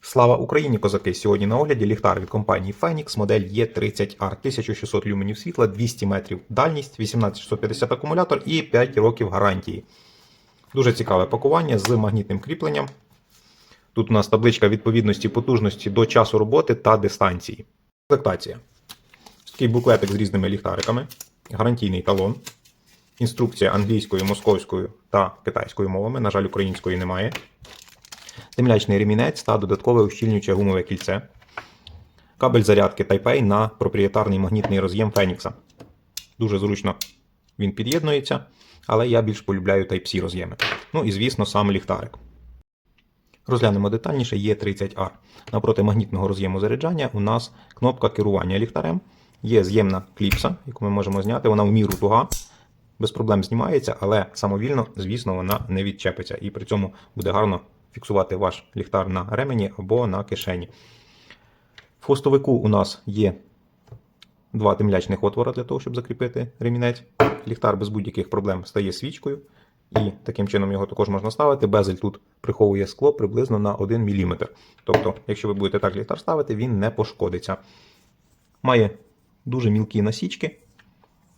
Слава Україні, козаки! Сьогодні на огляді ліхтар від компанії Phoenix, модель E30R, 1600 люменів світла, 200 метрів дальність, 18650 акумулятор і 5 років гарантії. Дуже цікаве пакування з магнітним кріпленням. Тут у нас табличка відповідності потужності до часу роботи та дистанції. Комплектація. Такий буклетик з різними ліхтариками, гарантійний талон, інструкція англійською, московською та китайською мовами. На жаль, української немає темлячний ремінець та додаткове ущільнююче гумове кільце, кабель зарядки Type-A на проприєтарний магнітний роз'єм Фенікса. Дуже зручно він під'єднується, але я більш полюбляю Type-C роз'єми. Ну і, звісно, сам ліхтарик. Розглянемо детальніше Є30R. Напроти магнітного роз'єму заряджання у нас кнопка керування ліхтарем. Є з'ємна кліпса, яку ми можемо зняти. Вона в міру туга, без проблем знімається, але самовільно, звісно, вона не відчепиться. І при цьому буде гарно фіксувати ваш ліхтар на ремені або на кишені. В хвостовику у нас є два темлячних отвора для того, щоб закріпити ремінець. Ліхтар без будь-яких проблем стає свічкою. І таким чином його також можна ставити. Безель тут приховує скло приблизно на 1 мм. Тобто, якщо ви будете так ліхтар ставити, він не пошкодиться. Має дуже мілкі насічки,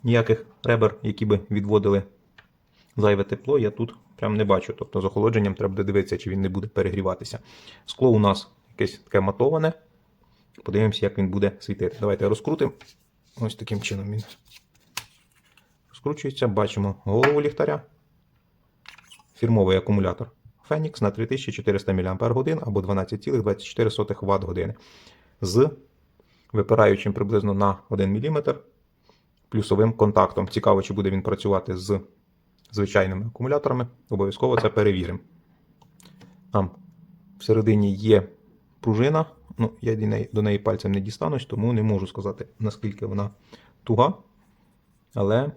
ніяких ребер, які би відводили зайве тепло, я тут прям не бачу. Тобто з охолодженням треба буде дивитися, чи він не буде перегріватися. Скло у нас якесь таке матоване. Подивимося, як він буде світити. Давайте розкрутимо. Ось таким чином він розкручується. Бачимо голову ліхтаря. Фірмовий акумулятор Phoenix на 3400 мАч або 12,24 Вт години. З випираючим приблизно на 1 мм плюсовим контактом. Цікаво, чи буде він працювати з звичайними акумуляторами. Обов'язково це перевіримо. Там всередині є пружина. Ну, я до неї, пальцем не дістанусь, тому не можу сказати, наскільки вона туга. Але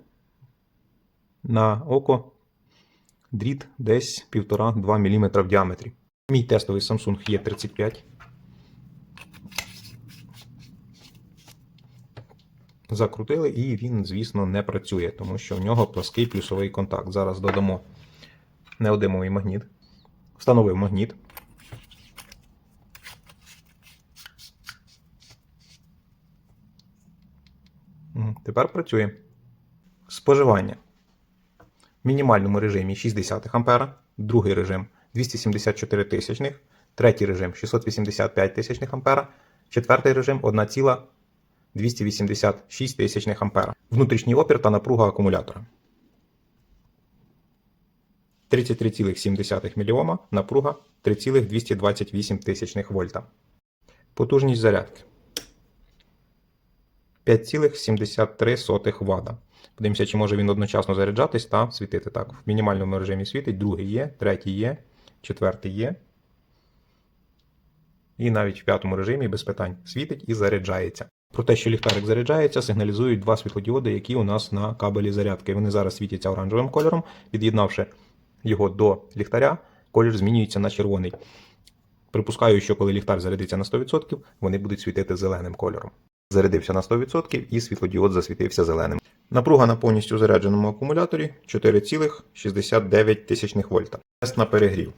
на око дріт десь 1,5-2 мм в діаметрі. Мій тестовий Samsung E35. Закрутили, і він, звісно, не працює, тому що в нього плаский плюсовий контакт. Зараз додамо неодимовий магніт. Встановив магніт. Тепер працює. Споживання. В мінімальному режимі 60 А, другий режим 274 тисячних, третій режим 685 тисячних А, четвертий режим 1,286 тисячних А. Внутрішній опір та напруга акумулятора. 33,7 мОм, напруга 3,228 тисячних вольта. Потужність зарядки 5,73 Вт. Подивимося, чи може він одночасно заряджатись та світити. Так, в мінімальному режимі світить, другий є, третій є, четвертий є. І навіть в п'ятому режимі без питань світить і заряджається. Про те, що ліхтарик заряджається, сигналізують два світлодіоди, які у нас на кабелі зарядки. Вони зараз світяться оранжевим кольором. Під'єднавши його до ліхтаря, колір змінюється на червоний. Припускаю, що коли ліхтар зарядиться на 100%, вони будуть світити зеленим кольором. Зарядився на 100% і світлодіод засвітився зеленим. Напруга на повністю зарядженому акумуляторі 4,69 вольта. Тест на перегрів.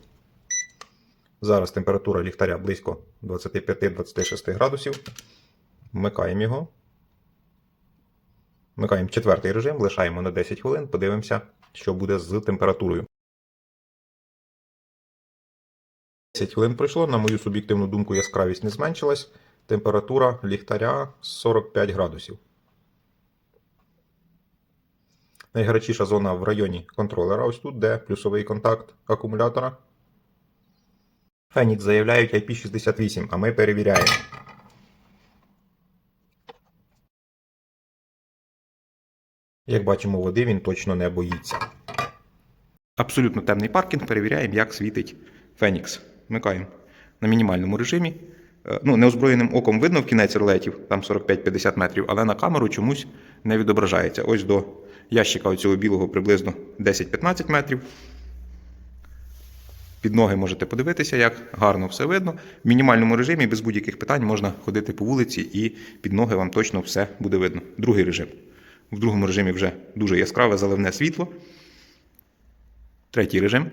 Зараз температура ліхтаря близько 25-26 градусів. Вмикаємо його. Вмикаємо четвертий режим, лишаємо на 10 хвилин, подивимося, що буде з температурою. 10 хвилин пройшло, на мою суб'єктивну думку, яскравість не зменшилась. Температура ліхтаря 45 градусів. Найгарячіша зона в районі контролера, ось тут, де плюсовий контакт акумулятора. Фенікс заявляють IP68, а ми перевіряємо. Як бачимо, води він точно не боїться. Абсолютно темний паркінг. Перевіряємо, як світить Фенікс. Вмикаємо на мінімальному режимі. Е, Ну, неозброєним оком видно в кінець релетів, там 45-50 метрів, але на камеру чомусь не відображається. Ось до ящика оцього білого приблизно 10-15 метрів. Під ноги можете подивитися, як гарно все видно. В мінімальному режимі без будь-яких питань можна ходити по вулиці і під ноги вам точно все буде видно. Другий режим. В другому режимі вже дуже яскраве заливне світло. Третій режим.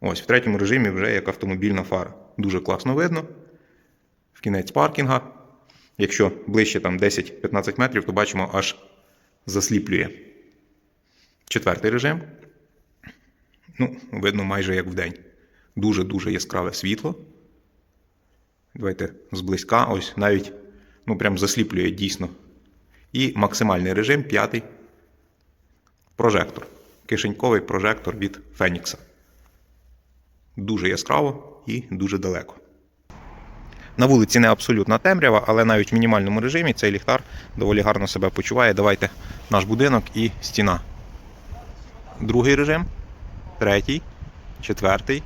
Ось в третьому режимі вже як автомобільна фара. Дуже класно видно. в кінець паркінга. Якщо ближче там 10-15 метрів, то бачимо, аж засліплює. Четвертий режим. Ну, видно майже як вдень. Дуже-дуже яскраве світло. Давайте зблизька, ось навіть ну, прям засліплює дійсно. І максимальний режим п'ятий прожектор. Кишеньковий прожектор від Фенікса. Дуже яскраво і дуже далеко. На вулиці не абсолютна темрява, але навіть в мінімальному режимі цей ліхтар доволі гарно себе почуває. Давайте наш будинок і стіна. Другий режим, третій, четвертий.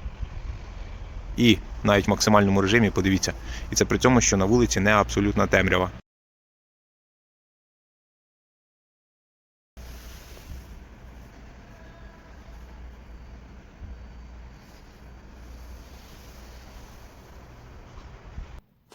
І навіть в максимальному режимі, подивіться. І це при цьому, що на вулиці не абсолютна темрява.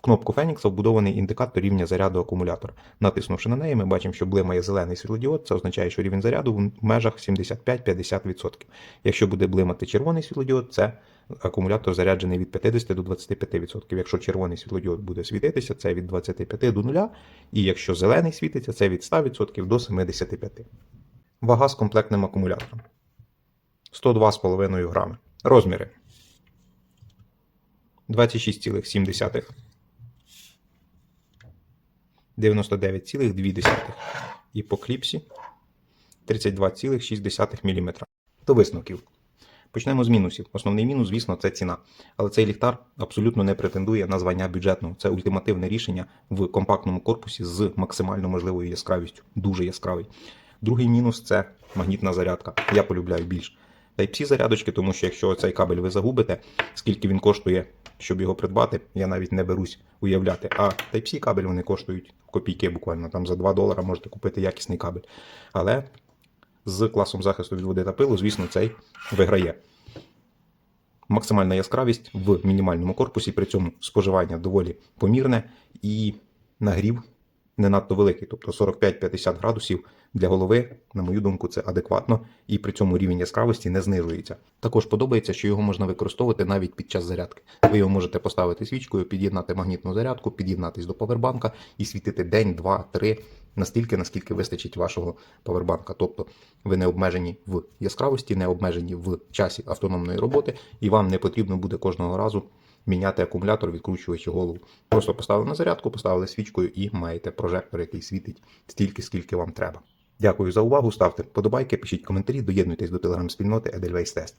Кнопку Фенікса вбудований індикатор рівня заряду акумулятора. Натиснувши на неї, ми бачимо, що блимає зелений світлодіод. Це означає, що рівень заряду в межах 75-50%. Якщо буде блимати червоний світлодіод, це акумулятор заряджений від 50 до 25%. Якщо червоний світлодіод буде світитися, це від 25 до 0. І якщо зелений світиться, це від 100% до 75%. Вага з комплектним акумулятором 102,5 грами. Розміри 26,7 99,2 і по кліпсі 32,6 мм. До висновків. Почнемо з мінусів. Основний мінус, звісно, це ціна. Але цей ліхтар абсолютно не претендує на звання бюджетного. Це ультимативне рішення в компактному корпусі з максимально можливою яскравістю. Дуже яскравий. Другий мінус це магнітна зарядка. Я полюбляю більш. Type-C зарядочки, тому що якщо цей кабель ви загубите, скільки він коштує, щоб його придбати, я навіть не берусь уявляти. А Type-C кабель вони коштують копійки буквально. Там за 2 долара можете купити якісний кабель. Але з класом захисту від води та пилу, звісно, цей виграє. Максимальна яскравість в мінімальному корпусі, при цьому споживання доволі помірне і нагрів не надто великий, тобто 45-50 градусів для голови, на мою думку, це адекватно, і при цьому рівень яскравості не знижується. Також подобається, що його можна використовувати навіть під час зарядки. Ви його можете поставити свічкою, під'єднати магнітну зарядку, під'єднатись до павербанка і світити день, два, три, настільки, наскільки вистачить вашого павербанка. Тобто ви не обмежені в яскравості, не обмежені в часі автономної роботи, і вам не потрібно буде кожного разу міняти акумулятор, відкручуючи голову. Просто поставили на зарядку, поставили свічкою і маєте прожектор, який світить стільки, скільки вам треба. Дякую за увагу. Ставте вподобайки, пишіть коментарі, доєднуйтесь до телеграм-спільноти Edelweiss Test.